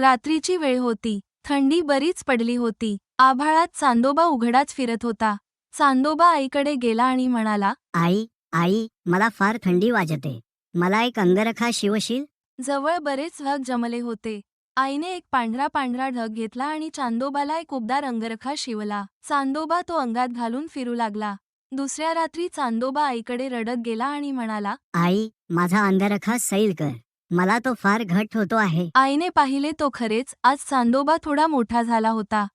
रात्रीची वेळ होती. थंडी बरीच पडली होती. आभाळात चांदोबा उघडाच फिरत होता. चांदोबा आईकडे गेला आणि म्हणाला आई आई मला फार थंडी वाजते. मला एक अंगरखा शिवशील? जवळ बरेच ढग जमले होते. आईने एक पांढरा पांढरा ढग घेतला आणि चांदोबाला एक उबदार अंगरखा शिवला. चांदोबा तो अंगात घालून फिरू लागला. दुसऱ्या रात्री चांदोबा आईकडे रडत गेला आणि म्हणाला आई माझा अंगरखा सैल कर. मला तो फार घट्ट होतो आहे. आईने पाहिले तो खरेच आज चांदोबा थोडा मोठा झाला होता.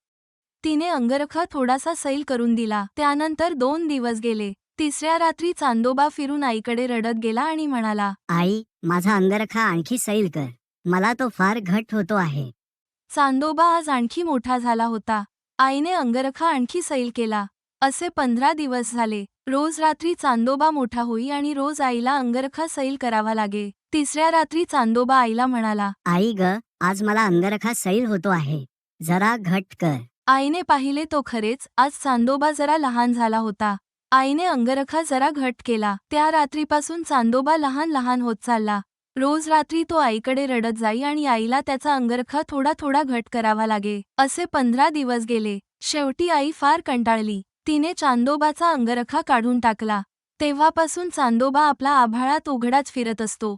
तिने अंगरखा थोडासा सैल करून दिला. त्यानंतर दोन दिवस गेले. तिसऱ्या रात्री चांदोबा फिरून आईकडे रडत गेला आणि म्हणाला आई माझा अंगरखा आणखी सैल कर. मला तो फार घट्ट होतो आहे. चांदोबा आज आणखी मोठा झाला होता. आईने अंगरखा आणखी सैल केला. असे पंधरा दिवस झाले. रोज रात्री चांदोबा मोठा होई आणि रोज आईला अंगरखा सैल करावा लागे. तिसऱ्या रात्री चांदोबा आईला म्हणाला आई ग आज मला अंगरखा सैल होतो आहे. जरा घट्ट कर. आईने पाहिले तो खरेच आज चांदोबा जरा लहान झाला होता. आईने अंगरखा जरा घट केला. त्या रात्रीपासून चांदोबा लहान लहान होत चालला. रोज रात्री तो आईकडे रडत जाई आणि आईला त्याचा अंगरखा थोडा थोडा घट करावा लागे. असे पंधरा दिवस गेले. शेवटी आई फार कंटाळली. तिने चांदोबाचा अंगरखा काढून टाकला. तेव्हापासून चांदोबा आपला आभाळात उघडाच फिरत असतो.